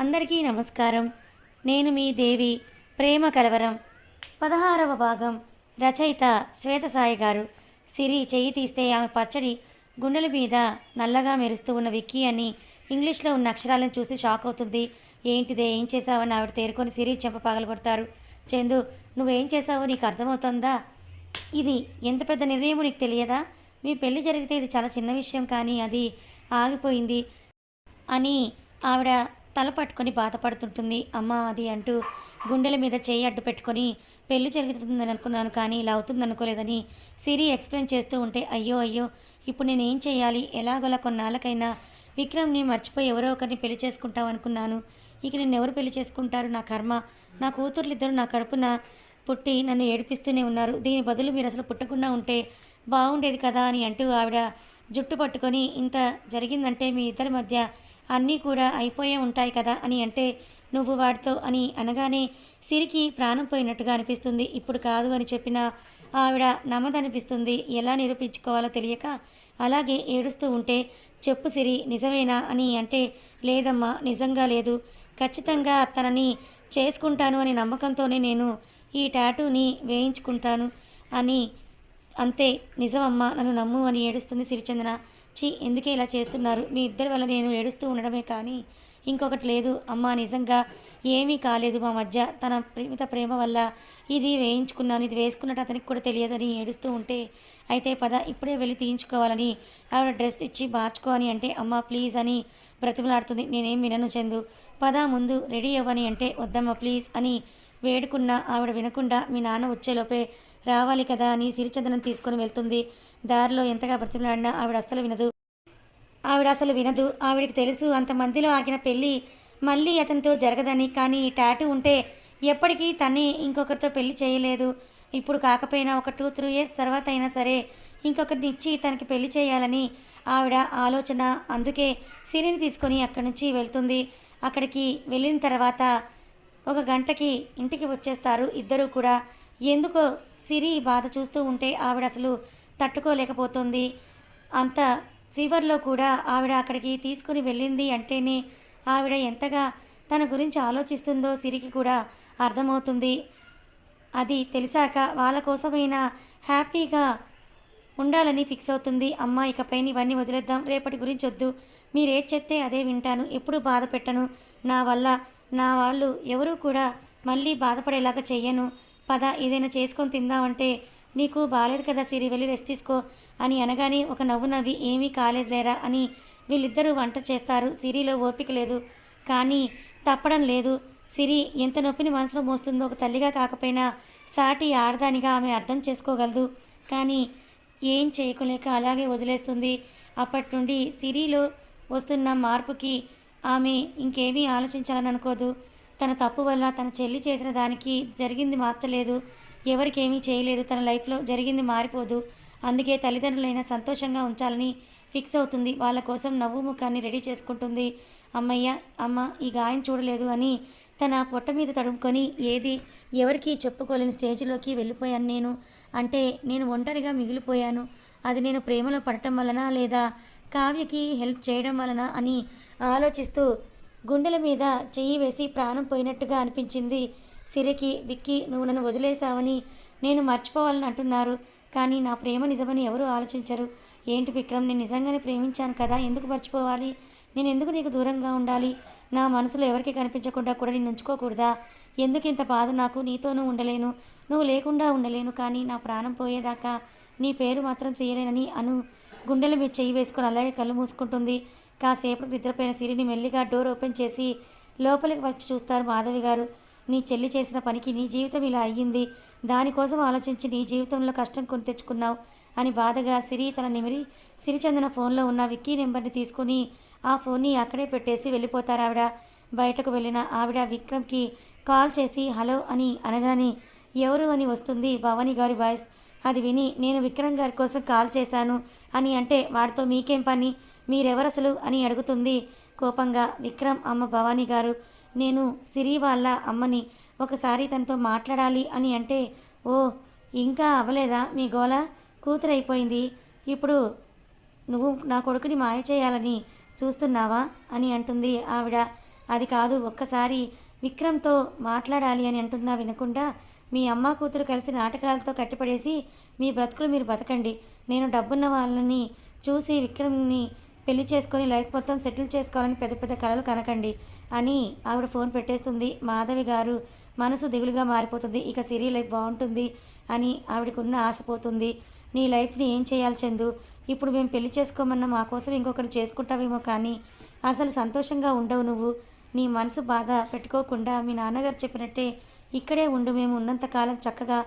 అందరికీ నమస్కారం. నేను మీ దేవి ప్రేమ కలవరం. పదహారవ భాగం. రచయిత శ్వేతసాయి గారు. సిరి చెయ్యి తీస్తే ఆమె పచ్చడి గుండెల మీద నల్లగా మెరుస్తూ ఉన్న విక్కీ అని ఇంగ్లీష్లో ఉన్న అక్షరాలను చూసి షాక్ అవుతుంది. ఏంటిదే ఏం చేసావని ఆవిడ తేరుకొని సిరి చెంప పగలగొడతారు. చందు నువ్వేం చేసావో నీకు అర్థమవుతుందా? ఇది ఎంత పెద్ద నిర్ణయమో నీకు తెలియదా? మీ పెళ్ళి జరిగితే ఇది చాలా చిన్న విషయం కానీ అది ఆగిపోయింది అని ఆవిడ తల పట్టుకొని బాధపడుతుంటుంది. అమ్మ అది అంటూ గుండెల మీద చేయి అడ్డు పెట్టుకొని పెళ్ళి జరుగుతుందని అనుకున్నాను కానీ ఇలా అవుతుంది అనుకోలేదని సిరి ఎక్స్ప్లెయిన్ చేస్తూ ఉంటే అయ్యో అయ్యో ఇప్పుడు నేను ఏం చేయాలి? ఎలాగోలా కొన్నాళ్ళకైనా విక్రమ్ని మర్చిపోయి ఎవరో ఒకరిని పెళ్ళి చేసుకుంటాం అనుకున్నాను. ఇక నేను ఎవరు పెళ్ళి చేసుకుంటారు? నా కర్మ. నా కూతుర్లిద్దరూ నా కడుపున పుట్టి నన్ను ఏడిపిస్తూనే ఉన్నారు. దీని బదులు మీరు అసలు పుట్టకుండా ఉంటే బాగుండేది కదా అని అంటూ ఆవిడ జుట్టు పట్టుకొని ఇంత జరిగిందంటే మీ ఇద్దరి మధ్య అన్నీ కూడా అయిపోయే ఉంటాయి కదా అని అంటే నువ్వు వాడితో అని అనగానే సిరికి ప్రాణం పోయినట్టుగా అనిపిస్తుంది. ఇప్పుడు కాదు అని చెప్పిన ఆవిడ నమ్మదనిపిస్తుంది. ఎలా నిరూపించుకోవాలో తెలియక అలాగే ఏడుస్తూ ఉంటే చెప్పు సిరి నిజమేనా అని అంటే లేదమ్మా నిజంగా లేదు. ఖచ్చితంగా తనని చేసుకుంటాను అనే నమ్మకంతోనే నేను ఈ టాటూని వేయించుకుంటాను అని అంతే. నిజమమ్మ నన్ను నమ్ము అని ఏడుస్తుంది సిరిచందన. ఛీ ఎందుకే ఇలా చేస్తున్నారు? మీ ఇద్దరి వల్ల నేను ఏడుస్తూ ఉండడమే కానీ ఇంకొకటి లేదు. అమ్మా నిజంగా ఏమీ కాలేదు మా మధ్య. తన ప్రేమిత ప్రేమ వల్ల ఇది వేయించుకున్నాను. ఇది వేసుకున్నట్టు అతనికి కూడా తెలియదని ఏడుస్తూ ఉంటే అయితే పద ఇప్పుడే వెళ్ళి తీయించుకోవాలని. ఆవిడ డ్రెస్ ఇచ్చి మార్చుకో అని అంటే అమ్మా ప్లీజ్ అని బ్రతిమలాడుతుంది. నేనేం వినను చందు. పద ముందు రెడీ అవ్వని అంటే వద్దమ్మా ప్లీజ్ అని వేడుకున్న ఆవిడ వినకుండా మీ నాన్న వచ్చేలోపే రావాలి కదా అని సిరిచందనం తీసుకొని వెళ్తుంది. దారిలో ఎంతగా బ్రతిమలాడినా ఆవిడ అస్సలు వినదు. ఆవిడ అసలు వినదు. ఆవిడకి తెలుసు అంతమందిలో ఆగిన పెళ్ళి మళ్ళీ అతనితో జరగదని. కానీ టాటూ ఉంటే ఎప్పటికీ తన్ని ఇంకొకరితో పెళ్ళి చేయలేదు. ఇప్పుడు కాకపోయినా ఒక టూ త్రీ ఇయర్స్ తర్వాత అయినా సరే ఇంకొకరిని ఇచ్చి తనకి పెళ్ళి చేయాలని ఆవిడ ఆలోచన. అందుకే సిరిని తీసుకొని అక్కడి నుంచి వెళ్తుంది. అక్కడికి వెళ్ళిన తర్వాత ఒక గంటకి ఇంటికి వచ్చేస్తారు ఇద్దరూ కూడా. ఎందుకో సిరి బాధ చూస్తూ ఉంటే ఆవిడ అసలు తట్టుకోలేకపోతుంది. అంత ఫీవర్లో కూడా ఆవిడ అక్కడికి తీసుకుని వెళ్ళింది అంటేనే ఆవిడ ఎంతగా తన గురించి ఆలోచిస్తుందో సిరికి కూడా అర్థమవుతుంది. అది తెలిసాక వాళ్ళ కోసమైనా హ్యాపీగా ఉండాలని ఫిక్స్ అవుతుంది. అమ్మ ఇకపై ఇవన్నీ వదిలేద్దాం. రేపటి గురించి వద్దు. మీరేది చెప్తే అదే వింటాను. ఎప్పుడు బాధ పెట్టను. నా వల్ల నా వాళ్ళు ఎవరూ కూడా మళ్ళీ బాధపడేలాగా చెయ్యను. పద ఏదైనా చేసుకొని తిందామంటే నీకు బాగాలేదు కదా సిరి వెళ్ళి రెస్ట్ తీసుకో అని అనగానే ఒక నవ్వు నవ్వి ఏమీ కాలేదులేరా అని వీళ్ళిద్దరూ వంట చేస్తారు. సిరిలో ఓపిక లేదు. కానీ తప్పడం లేదు. సిరి ఎంత నొప్పిని మనసులో మోస్తుందో ఒక తల్లిగా కాకపోయినా సాటి ఆడదానిగా ఆమె అర్థం చేసుకోగలదు. కానీ ఏం చేయలేక అలాగే వదిలేస్తుంది. అప్పటి నుండి సిరిలో వస్తున్న మార్పుకి ఆమె ఇంకేమీ ఆలోచించాలని అనుకోదు. తన తప్పు వల్ల తన చెల్లి చేసిన దానికి జరిగింది మార్చలేదు. ఎవరికేమీ చేయలేదు. తన లైఫ్లో జరిగింది మారిపోదు. అందుకే తల్లిదండ్రులైనా సంతోషంగా ఉంచాలని ఫిక్స్ అవుతుంది. వాళ్ళ కోసం నవ్వు ముఖాన్ని రెడీ చేసుకుంటుంది. అమ్మయ్య అమ్మ ఈ గాయం చూడలేదు అని తన పొట్ట మీద తడుముకొని ఏది ఎవరికి చెప్పుకోలేని స్టేజ్లోకి వెళ్ళిపోయాను నేను. అంటే నేను ఒంటరిగా మిగిలిపోయాను. అది నేను ప్రేమలో పడటం వలన లేదా కావ్యకి హెల్ప్ చేయడం వలన అని ఆలోచిస్తూ గుండెల మీద చెయ్యి వేసి ప్రాణం పోయినట్టుగా అనిపించింది. సిరికి విక్కి నువ్వు నన్ను వదిలేసావని నేను మర్చిపోవాలని అంటున్నారు. కానీ నా ప్రేమ నిజమని ఎవరూ ఆలోచించరు. ఏంటి విక్రమ్ నేను నిజంగానే ప్రేమించాను కదా? ఎందుకు మర్చిపోవాలి? నేను ఎందుకు నీకు దూరంగా ఉండాలి? నా మనసులో ఎవరికి కనిపించకుండా కూడా నేను ఉంచుకోకూడదా? ఎందుకు ఇంత బాధ నాకు? నీతోనూ ఉండలేను. నువ్వు లేకుండా ఉండలేను కానీ నా ప్రాణం పోయేదాకా నీ పేరు మాత్రం చేయలేనని అను గుండెల మీద చెయ్యి వేసుకొని అలాగే కళ్ళు మూసుకుంటుంది. కాసేపు నిద్రపోయిన సిరిని మెల్లిగా డోర్ ఓపెన్ చేసి లోపలికి వచ్చి చూస్తారు మాధవి గారు. నీ చెల్లి చేసిన పనికి నీ జీవితం ఇలా అయ్యింది. దానికోసం ఆలోచించి నీ జీవితంలో కష్టం కొని తెచ్చుకున్నావు అని బాధగా సిరి తన నిమిరి సిరిచందన ఫోన్లో ఉన్న విక్కీ నెంబర్ని తీసుకుని ఆ ఫోన్ని అక్కడే పెట్టేసి వెళ్ళిపోతారు ఆవిడ. బయటకు వెళ్ళిన ఆవిడ విక్రమ్కి కాల్ చేసి హలో అని అనగానే ఎవరు అని వస్తుంది భవానీ గారి వాయిస్. అది విని నేను విక్రమ్ గారి కోసం కాల్ చేశాను. అని అంటే వాడితో మీకేం పని? మీరెవరసలు? అని అడుగుతుంది కోపంగా విక్రమ్ అమ్మ భవానీ గారు. నేను సిరి వాళ్ళ అమ్మని ఒకసారి తనతో మాట్లాడాలి అని అంటే ఓ ఇంకా అవ్వలేదా మీ గోల? కూతురైపోయింది. ఇప్పుడు నువ్వు నా కొడుకుని మాయ చేయాలని చూస్తున్నావా? అని అంటుంది ఆవిడ. అది కాదు ఒక్కసారి విక్రమ్తో మాట్లాడాలి అని అంటున్నా వినకుండా మీ అమ్మ కూతురు కలిసి నాటకాలతో కట్టిపడేసి మీ బ్రతుకులు మీరు బతకండి. నేను డబ్బున్న వాళ్ళని చూసి విక్రమ్ని పెళ్ళి చేసుకొని లైఫ్ మొత్తం సెటిల్ చేసుకోవాలని పెద్ద పెద్ద కలలు కనకండి అని ఆవిడ ఫోన్ పెట్టేస్తుంది. మాధవి గారు మనసు దిగులుగా మారిపోతుంది. ఇక సిరి లైఫ్ బాగుంటుంది అని ఆవిడకున్న ఆశ పోతుంది. నీ లైఫ్ని ఏం చేయాలి చందు? ఇప్పుడు మేము పెళ్ళి చేసుకోమన్నా మా కోసం ఇంకొకరు చేసుకుంటావేమో కానీ అసలు సంతోషంగా ఉండవు నువ్వు. నీ మనసు బాధ పెట్టుకోకుండా మీ నాన్నగారు చెప్పినట్టే ఇక్కడే ఉండు మేము ఉన్నంతకాలం చక్కగా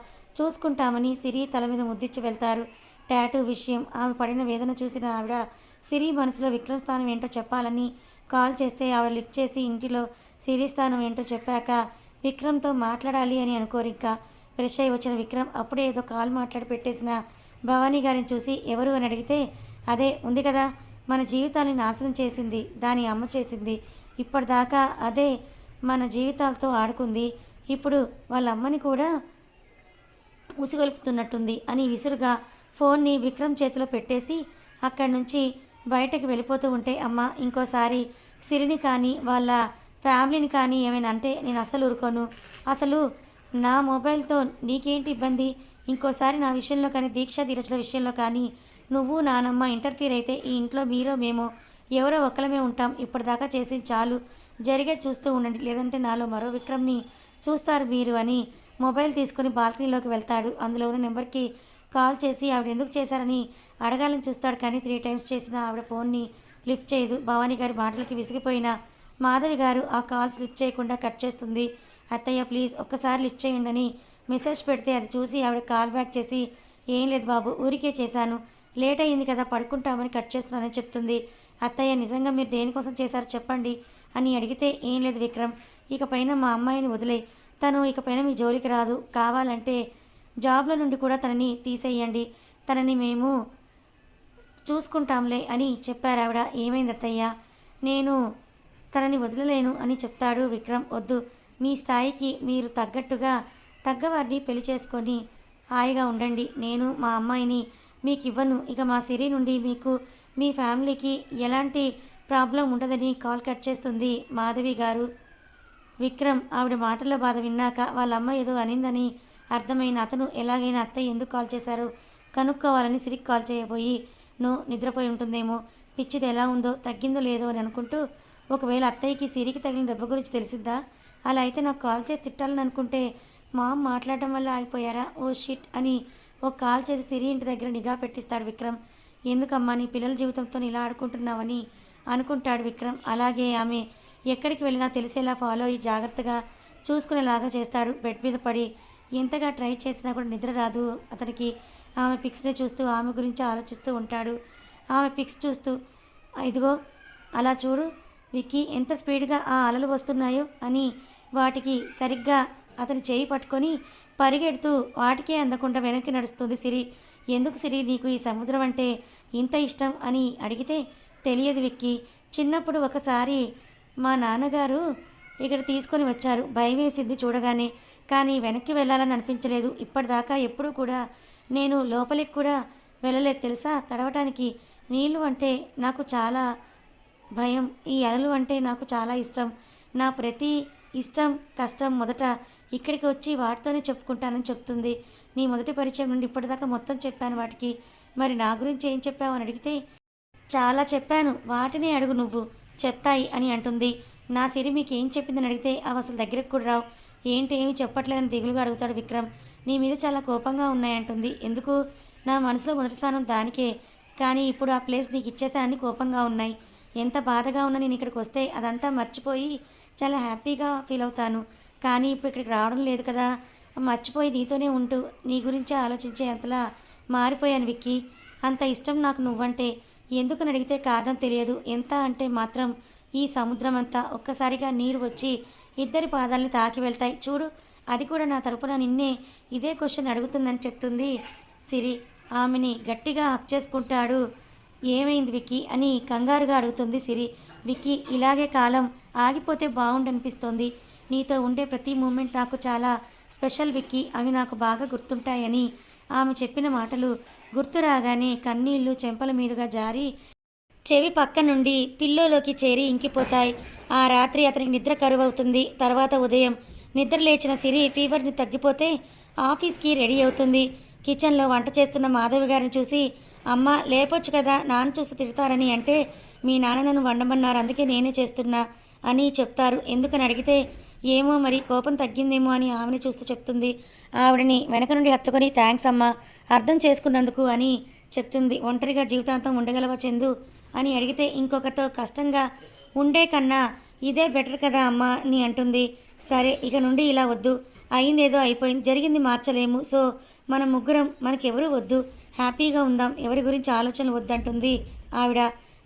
చూసుకుంటామని సిరి తల మీద ముద్దిచ్చి వెళ్తారు. టాటూ విషయం ఆమె పడిన వేదన చూసిన ఆవిడ సిరి మనసులో విక్రమ్ స్థానం ఏంటో చెప్పాలని కాల్ చేస్తే ఆవిడ లిఫ్ట్ చేసి ఇంటిలో సిరి స్థానం ఏంటో చెప్పాక విక్రమ్తో మాట్లాడాలి అని అనుకోరు ఇంకా. ఫ్రెష్ అయి వచ్చిన విక్రమ్ అప్పుడే ఏదో కాల్ మాట్లాడి పెట్టేసిన భవానీ గారిని చూసి ఎవరు అని అడిగితే అదే ఉంది కదా మన జీవితాన్ని నాశనం చేసింది దాని అమ్మ చేసింది ఇప్పటిదాకా అదే మన జీవితాలతో ఆడుకుంది ఇప్పుడు వాళ్ళ అమ్మని కూడా ఉసిగొలుపుతున్నట్టుంది అని విసురుగా ఫోన్ని విక్రమ్ చేతిలో పెట్టేసి అక్కడి నుంచి బయటకు వెళ్ళిపోతూ ఉంటే అమ్మ ఇంకోసారి సిరిని కానీ వాళ్ళ ఫ్యామిలీని కానీ ఏమైనా అంటే నేను అసలు ఊరుకోను. అసలు నా మొబైల్తో నీకేంటి ఇబ్బంది? ఇంకోసారి నా విషయంలో కానీ దీక్ష ధీరజల విషయంలో కానీ నువ్వు నానమ్మ ఇంటర్ఫీర్ అయితే ఈ ఇంట్లో మీరో మేమో ఎవరో ఒక్కలమే ఉంటాం. ఇప్పటిదాకా చేసి చాలు. జరిగే చూస్తూ ఉండండి. లేదంటే నాలో మరో విక్రమ్ని చూస్తారు మీరు అని మొబైల్ తీసుకుని బాల్కనీలోకి వెళ్తాడు. అందులో ఉన్న నెంబర్కి కాల్ చేసి ఆవిడ ఎందుకు చేశారని అడగాలని చూస్తాడు కానీ త్రీ టైమ్స్ చేసిన ఆవిడ ఫోన్ని లిఫ్ట్ చేయదు. భవానీ గారి మాటలకి విసిగిపోయిన మాధవి గారు ఆ కాల్స్ లిఫ్ట్ చేయకుండా కట్ చేస్తుంది. అత్తయ్య ప్లీజ్ ఒక్కసారి లిఫ్ట్ చేయండి అని మెసేజ్ పెడితే అది చూసి ఆవిడ కాల్ బ్యాక్ చేసి ఏం లేదు బాబు ఊరికే చేశాను. లేట్ అయ్యింది కదా పడుకుంటామని కట్ చేస్తున్నానని చెప్తుంది. అత్తయ్య నిజంగా మీరు దేనికోసం చేశారో చెప్పండి అని అడిగితే ఏం లేదు విక్రమ్ ఇక పైన మా అమ్మాయిని వదిలే. తను ఇకపైన మీ జోలికి రాదు. కావాలంటే జాబ్లో నుండి కూడా తనని తీసేయండి. తనని మేము చూసుకుంటాంలే అని చెప్పారు ఆవిడ ఏమైంది అత్తయ్య నేను తనని వదలలేను అని చెప్తాడు విక్రమ్. వద్దు. మీ స్థాయికి మీరు తగ్గట్టుగా తగ్గవారిని పెళ్ళి చేసుకొని హాయిగా ఉండండి. నేను మా అమ్మాయిని మీకు ఇవ్వను ఇక మా సిరి నుండి మీకు మీ ఫ్యామిలీకి ఎలాంటి ప్రాబ్లం ఉండదని కాల్ కట్ చేస్తుంది మాధవి గారు. విక్రమ్ ఆవిడ మాటల్లో బాధ విన్నాక వాళ్ళ అమ్మ ఏదో అనిందని అర్థమైన అతను ఎలాగైనా అత్తయ్య ఎందుకు కాల్ చేశారు? కనుక్కోవాలని సిరికి కాల్ చేయబోయి నువ్వు నిద్రపోయి ఉంటుందేమో? పిచ్చిది ఎలా ఉందో తగ్గిందో లేదో అని అనుకుంటూ ఒకవేళ అత్తయ్యకి సిరికి తగిలిన దెబ్బ గురించి తెలిసిద్దా? అలా అయితే నాకు కాల్ చేసి తిట్టాలని అనుకుంటే మా మాట్లాడటం వల్ల ఆగిపోయారా? ఓ షిట్ అని ఒక కాల్ చేసి సిరి ఇంటి దగ్గర నిఘా పెట్టిస్తాడు విక్రమ్. ఎందుకమ్మా నీ పిల్లల జీవితంతో ఇలా ఆడుకుంటున్నావని అనుకుంటాడు విక్రమ్. అలాగే ఆమె ఎక్కడికి వెళ్ళినా తెలిసేలా ఫాలో అయ్యి జాగ్రత్తగా చూసుకునేలాగా చేస్తాడు. బెడ్ మీద పడి ఎంతగా ట్రై చేసినా కూడా నిద్ర రాదు. అతనికి ఆమె పిక్స్ని చూస్తూ ఆమె గురించి ఆలోచిస్తూ ఉంటాడు. ఆమె పిక్స్ చూస్తూ ఇదిగో అలా చూడు విక్కీ ఎంత స్పీడ్గా ఆ అలలు వస్తున్నాయో అని వాటికి సరిగ్గా అతని చేయి పట్టుకొని పరిగెడుతూ వాటికే అందకుండా వెనక్కి నడుస్తుంది సిరి. ఎందుకు సిరి నీకు ఈ సముద్రం అంటే ఇంత ఇష్టం? అని అడిగితే తెలియదు విక్కీ. చిన్నప్పుడు ఒకసారి మా నాన్నగారు ఇక్కడ తీసుకొని వచ్చారు. భయం వేసింది చూడగానే. కానీ వెనక్కి వెళ్ళాలని అనిపించలేదు. ఇప్పటిదాకా ఎప్పుడూ కూడా నేను లోపలికి కూడా వెళ్ళలేదు తెలుసా? తడవటానికి నీళ్ళు అంటే నాకు చాలా భయం. ఈ అలలు అంటే నాకు చాలా ఇష్టం. నా ప్రతి ఇష్టం కష్టం మొదట ఇక్కడికి వచ్చి వాటితోనే చెప్పుకుంటానని చెప్తుంది. నీ మొదటి పరిచయం నుండి ఇప్పటిదాకా మొత్తం చెప్పాను వాటికి. మరి నా గురించి ఏం చెప్పావు అని అడిగితే చాలా చెప్పాను. వాటినే అడుగు నువ్వు. చెప్తాయి అని అంటుంది. నా సిరి మీకు ఏం చెప్పిందని అడిగితే అవి అసలు దగ్గరకు కూడా రావు. ఏంటి ఏమి చెప్పట్లేదని దిగులుగా అడుగుతాడు విక్రమ్. నీ మీద చాలా కోపంగా ఉన్నాయంటుంది ఎందుకు? నా మనసులో మొదటి స్థానం దానికే. కానీ ఇప్పుడు ఆ ప్లేస్ నీకు ఇచ్చేసానని కోపంగా ఉన్నాయి. ఎంత బాధగా ఉన్నా నేను ఇక్కడికి వస్తే అదంతా మర్చిపోయి చాలా హ్యాపీగా ఫీల్ అవుతాను. కానీ ఇప్పుడు ఇక్కడికి రావడం లేదు కదా. మర్చిపోయి నీతోనే ఉంటూ నీ గురించి ఆలోచించే అంతలా మారిపోయాను విక్కీ. అంత ఇష్టం నాకు నువ్వంటే. ఎందుకని అడిగితే కారణం తెలియదు. ఎంత అంటే మాత్రం ఈ సముద్రం అంతా ఒక్కసారిగా నీరు వచ్చి ఇద్దరి పాదాలని తాకి వెళ్తాయి. చూడు అది కూడా నా తరపున నిన్నే ఇదే క్వశ్చన్ అడుగుతుందని చెప్తుంది సిరి. ఆమెని గట్టిగా హక్ చేసుకుంటాడు. ఏమైంది విక్కీ అని కంగారుగా అడుగుతుంది సిరి. విక్కీ ఇలాగే కాలం ఆగిపోతే బాగుండనిపిస్తోంది. నీతో ఉండే ప్రతి మూమెంట్ నాకు చాలా స్పెషల్ విక్కీ. అవి నాకు బాగా గుర్తుంటాయని ఆమె చెప్పిన మాటలు గుర్తురాగానే కన్నీళ్ళు చెంపల మీదుగా జారి చెవి పక్క నుండి పిల్లోలోకి చేరి ఇంకిపోతాయి. ఆ రాత్రి అతనికి నిద్ర కరువు అవుతుంది తర్వాత ఉదయం నిద్ర లేచిన సిరి ఫీవర్ని తగ్గిపోతే ఆఫీస్కి రెడీ అవుతుంది. కిచెన్లో వంట చేస్తున్న మాధవి గారిని చూసి అమ్మ లేపొచ్చు కదా నాన్న చూసి తిడతారని అంటే మీ నాన్న నన్ను వండమన్నారు అందుకే నేనే చేస్తున్నా అని చెప్తారు. ఎందుకని అడిగితే ఏమో మరి కోపం తగ్గిందేమో అని ఆమెను చూస్తూ చెప్తుంది. ఆవిడని వెనక నుండి హత్తుకొని థ్యాంక్స్ అమ్మా అర్థం చేసుకున్నందుకు అని చెప్తుంది. ఒంటరిగా జీవితాంతం ఉండగలవా చందు? అని అడిగితే ఇంకొకరితో కష్టంగా ఉండే కన్నా ఇదే బెటర్ కదా అమ్మా అని అంటుంది. సరే ఇక నుండి ఇలా వద్దు. అయిందేదో అయిపోయింది. జరిగింది మార్చలేము. సో మన ముగ్గురం మనకెవరు వద్దు. హ్యాపీగా ఉందాం. ఎవరి గురించి ఆలోచనలు వద్దంటుంది ఆవిడ.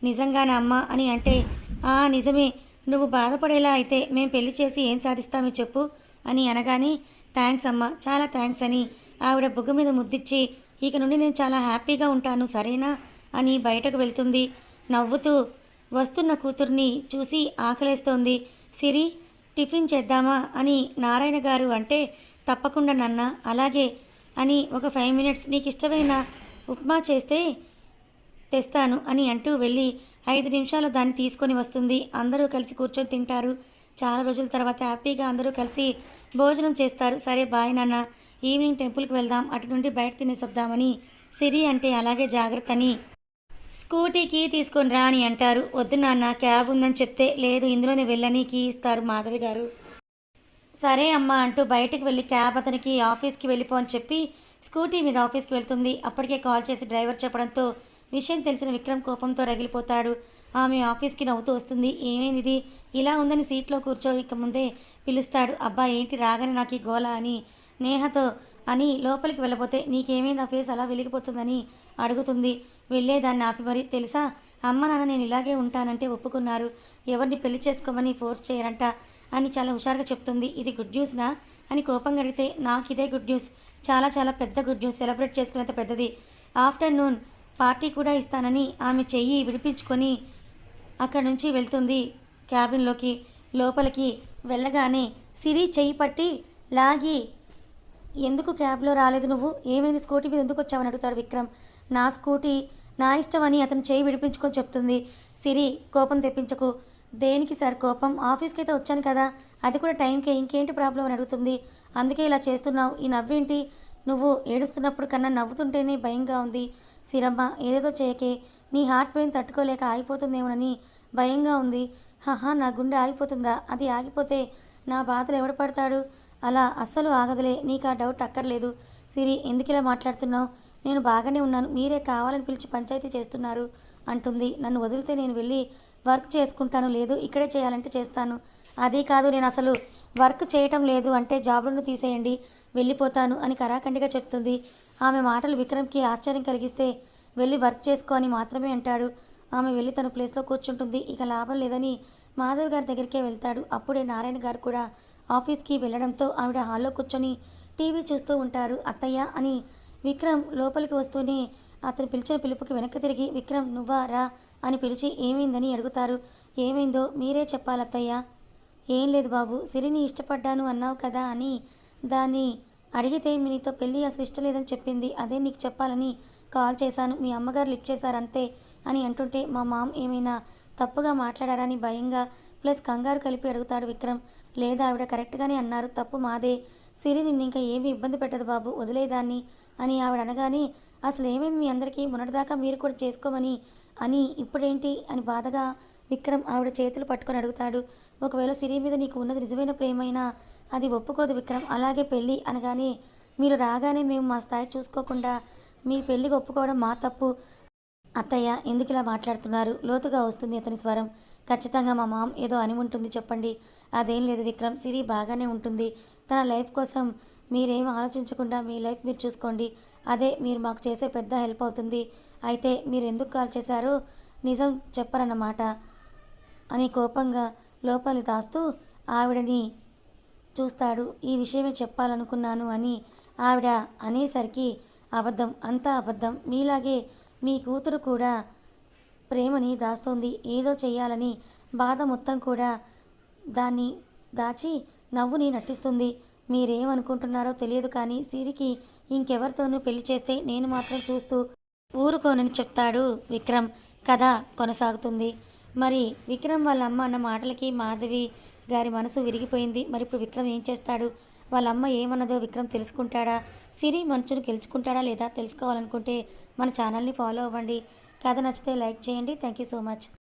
నిజంగానే అమ్మ అని అంటే ఆ నిజమే. నువ్వు బాధపడేలా అయితే మేము పెళ్ళి చేసి ఏం సాధిస్తామో చెప్పు అని అనగానే థ్యాంక్స్ అమ్మ చాలా థ్యాంక్స్ అని ఆవిడ బుగ్గ మీద ముద్దిచ్చి ఇక నుండి నేను చాలా హ్యాపీగా ఉంటాను సరేనా? అని బయటకు వెళ్తుంది. నవ్వుతూ వస్తున్న కూతుర్ని చూసి ఆకలేస్తోంది. సిరి టిఫిన్ చేద్దామా? అని నారాయణ గారు అంటే తప్పకుండా నన్న అలాగే అని ఒక ఫైవ్ మినిట్స్ నీకు ఇష్టమైన ఉప్మా చేస్తే తెస్తాను అని అంటూ వెళ్ళి ఐదు నిమిషాలు దాన్ని తీసుకొని వస్తుంది. అందరూ కలిసి కూర్చొని తింటారు. చాలా రోజుల తర్వాత హ్యాపీగా అందరూ కలిసి భోజనం చేస్తారు. సరే బాయ్ నాన్న. ఈవినింగ్ టెంపుల్కి వెళ్దాం. అటు నుండి బయట తినేసొద్దామని సిరి అంటే అలాగే జాగ్రత్త అని స్కూటీకి తీసుకొని రా అని అంటారు. వద్దు నాన్న క్యాబ్ ఉందని చెప్తే లేదు ఇందులోనే వెళ్ళని కీ ఇస్తారు మాధవి గారు. సరే అమ్మా అంటూ బయటకు వెళ్ళి క్యాబ్ అతనికి ఆఫీస్కి వెళ్ళిపో అని చెప్పి స్కూటీ మీద ఆఫీస్కి వెళ్తుంది. అప్పటికే కాల్ చేసి డ్రైవర్ చెప్పడంతో విషయం తెలిసిన విక్రమ్ కోపంతో రగిలిపోతాడు. ఆమె ఆఫీస్కి నవ్వుతూ వస్తుంది. ఏమైంది ఇది? ఇలా ఉందని సీట్లో కూర్చో ముందే పిలుస్తాడు. అబ్బా ఏంటి రాగానే నాకు ఈ గోల అని? నేహతో అని లోపలికి వెళ్ళబోతే నీకేమైంది? ఆ ఫేస్ అలా వెలిగిపోతుందని అడుగుతుంది. వెళ్ళేదాన్ని ఆపి మరి. తెలుసా? అమ్మ నాన్న నేను ఇలాగే ఉంటానంటే ఒప్పుకున్నారు. ఎవరిని పెళ్ళి చేసుకోమని ఫోర్స్ చేయరంట అని చాలా హుషారుగా చెప్తుంది. ఇది గుడ్ న్యూస్నా అని కోపంగా అడిగితే నాకు ఇదే గుడ్ న్యూస్. చాలా చాలా పెద్ద గుడ్ న్యూస్. సెలబ్రేట్ చేసుకునేంత పెద్దది. ఆఫ్టర్నూన్ పార్టీ కూడా ఇస్తానని ఆమె చెయ్యి విడిపించుకొని అక్కడి నుంచి వెళ్తుంది. క్యాబిన్లోకి లోపలికి వెళ్ళగానే సిరి చెయ్యి పట్టి లాగి ఎందుకు క్యాబ్లో రాలేదు నువ్వు? ఏమైంది? స్కూటీ మీద ఎందుకు వచ్చావని అడుగుతాడు విక్రమ్. నా స్కూటీ నా ఇష్టం అని అతను చేయి విడిపించుకొని చెప్తుంది. సిరి కోపం తెప్పించకు. దేనికి సార్ కోపం? ఆఫీస్కి అయితే వచ్చాను కదా. అది కూడా టైంకే. ఇంకేంటి ప్రాబ్లం అని అడుగుతుంది. అందుకే ఇలా చేస్తున్నావు. ఈ నవ్వేంటి? నువ్వు ఏడుస్తున్నప్పుడు కన్నా నవ్వుతుంటేనే భయంగా ఉంది. సిరమ్మ ఏదేదో చేయకే. నీ హార్ట్ పెయిన్ తట్టుకోలేక ఆగిపోతుందేమోనని భయంగా ఉంది. హహా నా గుండె ఆగిపోతుందా? అది ఆగిపోతే నా బాధలు ఎవడు పడతాడు? అలా అస్సలు ఆగదులే నీకు ఆ డౌట్ అక్కర్లేదు. సిరి ఎందుకు ఇలా మాట్లాడుతున్నావు? నేను బాగానే ఉన్నాను మీరే కావాలని పిలిచి పంచాయతీ చేస్తున్నారు అంటుంది. నన్ను వదిలితే నేను వెళ్ళి వర్క్ చేసుకుంటాను లేదు ఇక్కడే చేయాలంటే చేస్తాను. అదే కాదు నేను అసలు వర్క్ చేయటం లేదు అంటే జాబ్లను తీసేయండి. వెళ్ళిపోతాను అని కరాఖండిగా చెప్తుంది. ఆమె మాటలు విక్రమ్కి ఆశ్చర్యం కలిగిస్తే వెళ్ళి వర్క్ చేసుకో అని మాత్రమే అంటాడు. ఆమె వెళ్ళి తన ప్లేస్లో కూర్చుంటుంది. ఇక లాభం లేదని మాధవ్ గారి దగ్గరికే వెళ్తాడు. అప్పుడే నారాయణ గారు కూడా ఆఫీస్కి వెళ్ళడంతో ఆవిడ హాల్లో కూర్చొని టీవీ చూస్తూ ఉంటారు. అత్తయ్య అని విక్రమ్ లోపలికి వస్తూనే అతను పిలిచిన పిలుపుకి వెనక్కి తిరిగి విక్రమ్ నువ్వా? రా అని పిలిచి ఏమైందని అడుగుతారు. ఏమైందో మీరే చెప్పాలి అత్తయ్య ఏం లేదు బాబు. సిరిని ఇష్టపడ్డాను అన్నావు కదా అని దాన్ని అడిగితే మీ నీతో పెళ్ళి అసలు ఇష్టం లేదని చెప్పింది. అదే నీకు చెప్పాలని కాల్ చేశాను. మీ అమ్మగారు లిఫ్ట్ చేశారు అంతే అని అంటుంటే మా మామ్ ఏమైనా తప్పుగా మాట్లాడారని భయంగా ప్లస్ కంగారు కలిపి అడుగుతాడు విక్రమ్. లేదా ఆవిడ కరెక్ట్గానే అన్నారు. తప్పు మాదే. సిరి నిన్ను ఇంకా ఏమీ ఇబ్బంది పెట్టదు బాబు. వదిలేదాన్ని అని ఆవిడ అనగానే అసలు ఏమైంది మీ అందరికీ? మొన్నటిదాకా మీరు కూడా చేసుకోమని అని ఇప్పుడేంటి అని బాధగా విక్రమ్ ఆవిడ చేతులు పట్టుకొని అడుగుతాడు ఒకవేళ సిరి మీద నీకు ఉన్నది నిజమైన ప్రేమైనా అది ఒప్పుకోదు విక్రమ్ అలాగే పెళ్ళి అనగానే మీరు రాగానే మేము మా స్థాయి చూసుకోకుండా మీ పెళ్ళికి ఒప్పుకోవడం మా తప్పు. అత్తయ్య ఎందుకు ఇలా మాట్లాడుతున్నారు? లోతుగా వస్తుంది అతని స్వరం. ఖచ్చితంగా మా మామ్ ఏదో అని ఉంటుంది చెప్పండి. అదేం లేదు విక్రమ్ సిరి బాగానే ఉంటుంది. తన లైఫ్ కోసం మీరేం ఆలోచించకుండా మీ లైఫ్ మీరు చూసుకోండి. అదే మీరు మాకు చేసే పెద్ద హెల్ప్ అవుతుంది. అయితే మీరు ఎందుకు కాల్ చేశారో నిజం చెప్పరన్నమాట. అని కోపంగా లోపలి దాస్తూ ఆవిడని చూస్తాడు ఈ విషయమే చెప్పాలనుకున్నాను అని ఆవిడ అనేసరికి అబద్ధం అంతా అబద్ధం. మీలాగే మీ కూతురు కూడా ప్రేమని దాస్తోంది. ఏదో చెయ్యాలని బాధ మొత్తం కూడా దాన్ని దాచి నవ్వుని నటిస్తుంది. మీరేమనుకుంటున్నారో తెలియదు కానీ సిరికి ఇంకెవరితోనూ పెళ్ళి చేస్తే నేను మాత్రం చూస్తూ ఊరుకోనని చెప్తాడు విక్రమ్. కథ కొనసాగుతుంది. మరి విక్రమ్ వాళ్ళ అమ్మ అన్న మాటలకి మాధవి గారి మనసు విరిగిపోయింది. మరి ఇప్పుడు విక్రమ్ ఏం చేస్తాడు? వాళ్ళ అమ్మ ఏమన్నదో విక్రమ్ తెలుసుకుంటాడా? సిరి మంచును గెలుచుకుంటాడా లేదా తెలుసుకోవాలనుకుంటే మన ఛానల్ని ఫాలో అవ్వండి. కథ నచ్చితే లైక్ చేయండి. Thank you so much.